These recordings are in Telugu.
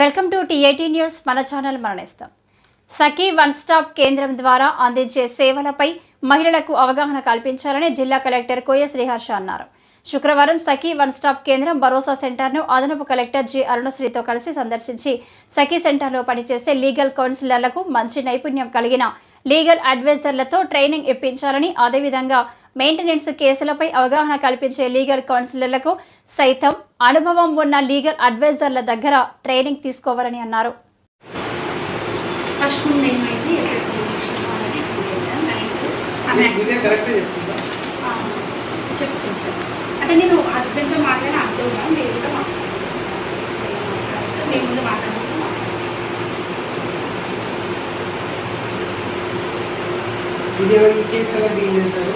Welcome to TIT news. మన ఛానల్ మరణిస్తాం. సఖీ వన్ స్టాప్ కేంద్రం ద్వారా అందించే సేవలపై మహిళలకు అవగాహన కల్పించాలని జిల్లా కలెక్టర్ కోయ శ్రీహర్ష అన్నారు. శుక్రవారం సఖీ వన్ స్టాప్ కేంద్రం భరోసా సెంటర్ను అదనపు కలెక్టర్ జి అరుణశ్రీతో కలిసి సందర్శించి సఖీ సెంటర్లో పనిచేసే లీగల్ కౌన్సిలర్లకు మంచి నైపుణ్యం కలిగిన లీగల్ అడ్వైజర్లతో ట్రైనింగ్ ఇప్పించాలని అదేవిధంగా మెయింటెనెన్స్ కేసులపై అవగాహన కల్పించే లీగల్ కౌన్సిలర్లకు సైతం అనుభవం ఉన్న లీగల్ అడ్వైజర్ల దగ్గర ట్రైనింగ్ తీసుకోవాలని అన్నారు. ఫస్ట్ నేమ్ అయితే అనేది అప్లికేషన్ నైట్ ఇదే కరెక్టే చెప్తుందా చెప్తాను అంటే నేను హస్బెండ్తో మాట్లాడిన కూడా కూడా ఇది ఎవరి కేసు ఎలా డీల్ చేశారు?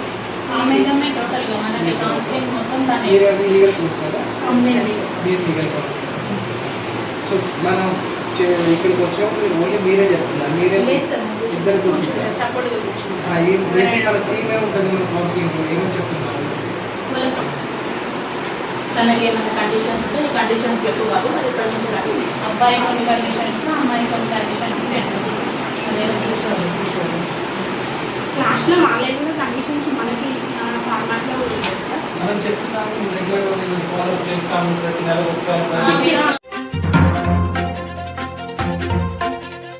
ఆమె టోటల్గా మనకి కౌన్సిలింగ్ మొత్తం తనే మీరు అది లీగల్ చూస్తారా? కౌన్సిలింగ్ మీరు లీగల్ సో మనం ఇక్కడికి వచ్చినప్పుడు మీరు ఓన్లీ మీరే చెప్తున్నారు. మీరే ఇద్దరు కూర్చుంటారు? మన థీమే ఉంటుంది మన కౌన్సిలింగ్లో ఏమని చెప్తున్నారు? తనకి ఏమైనా కండిషన్స్ ఉంటే ఈ కండిషన్స్ చెప్పు బాబు. అది ఇక్కడ నుంచి రాదు. అబ్బాయి కొన్ని కండిషన్స్ అమ్మాయి కొన్ని కండిషన్స్ నేను చూసుకోవాలి లాస్ట్లో వాళ్ళే కూడా కండిషన్స్ మనకి మనం చెప్తున్నాము రెగ్యులర్గా నేను ఫాలో చేస్తాము ప్రతి నెల ఒకసారి చేస్తాం.